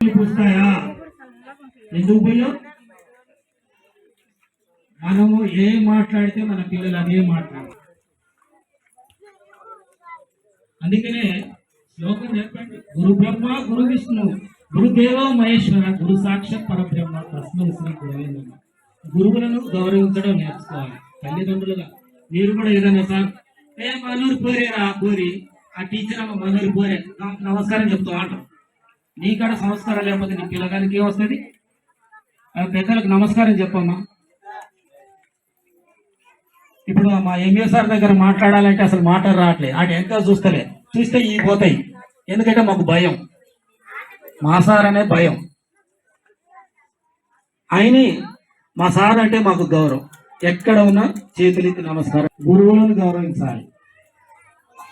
పూస్తాయా ఎందుకు పోయావు? మనము ఏం మాట్లాడితే మన పిల్లలు అదే మాట్లాడాలి అందుకనే శ్లోకం చెప్పండి. గురు బ్రహ్మ గురు విష్ణు గురుదేవ మహేశ్వర గురు సాక్షాత్ పరబ్రహ్మ తస్మై శ్రీ గురవే గురువులను గౌరవించడం నేర్చుకోవాలి. తల్లిదండ్రులుగా. మీరు కూడా ఏదన్నా సార్ ఏ మనూరు పోరేరా పోరి. ఆ టీచర్ అమ్మ మనూరు పోరే. నమస్కారం చెప్తూ ఆటం నీకాడ సంస్కారం లేకపోతే నీ పిల్లగానికి ఏమొస్తుంది ఆ పెద్దలకు నమస్కారం చెప్పమ్మా. ఇప్పుడు మా ఎంఏ సార్ దగ్గర మాట్లాడాలంటే అసలు మాట రావట్లేదు అటు ఎంత చూస్తలే. చూస్తే ఈ పోతాయి. ఎందుకంటే మాకు భయం. మా సార్ అనే భయం. ఆయన మా సార్ అంటే మాకు గౌరవం. ఎక్కడ ఉన్నా చేతులెత్తి నమస్కారం. గురువులను గౌరవించాలి.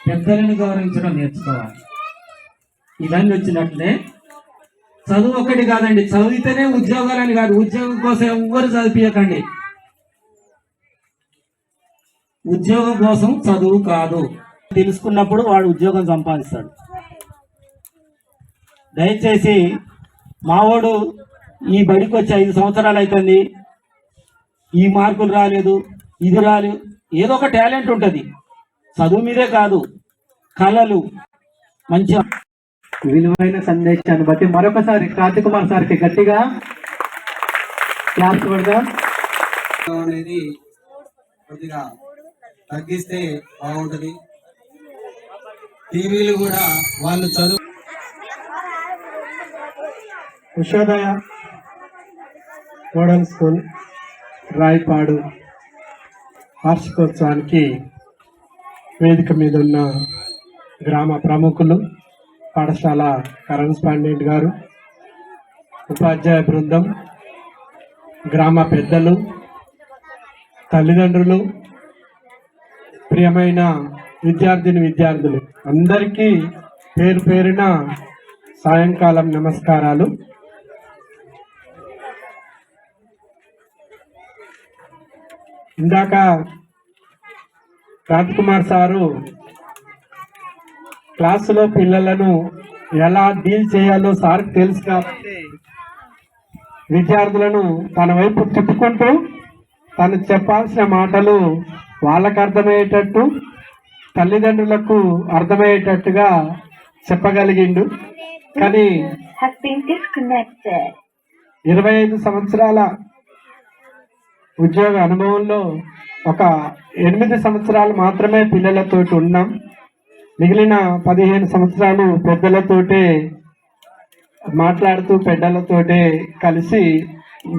పెద్దలను గౌరవించడం నేర్చుకోవాలి. ఇవన్నీ వచ్చినట్లే. చదువు ఒకటి కాదండి చదివితేనే ఉద్యోగాలని కాదు ఉద్యోగం కోసం ఎవ్వరు చదివియకండి ఉద్యోగం కోసం చదువు కాదు. తెలుసుకున్నప్పుడు వాడు ఉద్యోగం సంపాదిస్తాడు. దయచేసి మావాడు ఈ బడికి వచ్చి ఐదు సంవత్సరాలు అవుతుంది ఈ మార్కులు రాలేదు ఇది రాలేదు ఏదో ఒక టాలెంట్ ఉంటుంది. చదువు మీదే కాదు కళలు. మంచి విలువైన సందేశాన్ని బట్టి మరొకసారి క్రాంతి కుమార్ సార్కి గట్టిగా క్లాప్స్ కొడదాం. అనేది కొద్దిగా తగ్గిస్తే బాగుంటది. టీవీలు కూడా వాళ్ళు చదువు ఉషోదయ మోడల్ స్కూల్ రాయపాడు వార్షికోత్సవానికి వేదిక మీద ఉన్న గ్రామ ప్రముఖులు పాఠశాల కరస్పాండెంట్ గారు ఉపాధ్యాయ బృందం గ్రామ పెద్దలు తల్లిదండ్రులు ప్రియమైన విద్యార్థిని విద్యార్థులు అందరికీ పేరు పేరున సాయంకాలం నమస్కారాలు. ఇందాక కుమార్ సారు క్లాసులో పిల్లలను ఎలా డీల్ చేయాలో సార్ తెలుసు కాబట్టి విద్యార్థులను తన వైపు తిప్పుకుంటూ తను చెప్పాల్సిన మాటలు వాళ్ళకు అర్థమయ్యేటట్టు తల్లిదండ్రులకు అర్థమయ్యేటట్టుగా చెప్పగలిగిండు. కానీ ఇరవై ఐదు సంవత్సరాల ఉద్యోగ అనుభవంలో ఒక ఎనిమిది సంవత్సరాలు మాత్రమే పిల్లలతోటి ఉన్నాం. మిగిలిన పదిహేను సంవత్సరాలు పెద్దలతోటే మాట్లాడుతూ పెద్దలతోటే కలిసి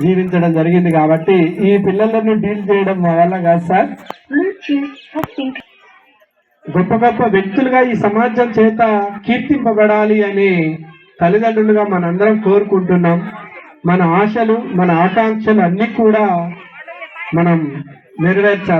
జీవించడం జరిగింది కాబట్టి ఈ పిల్లలను డీల్ చేయడం మా వల్ల కాదు సార్. గొప్ప గొప్ప వ్యక్తులుగా ఈ సమాజం చేత కీర్తింపబడాలి అని తల్లిదండ్రులుగా మనందరం కోరుకుంటున్నాం. మన ఆశలు మన ఆకాంక్షలు అన్నీ కూడా మనం నెరవేర్చాలి.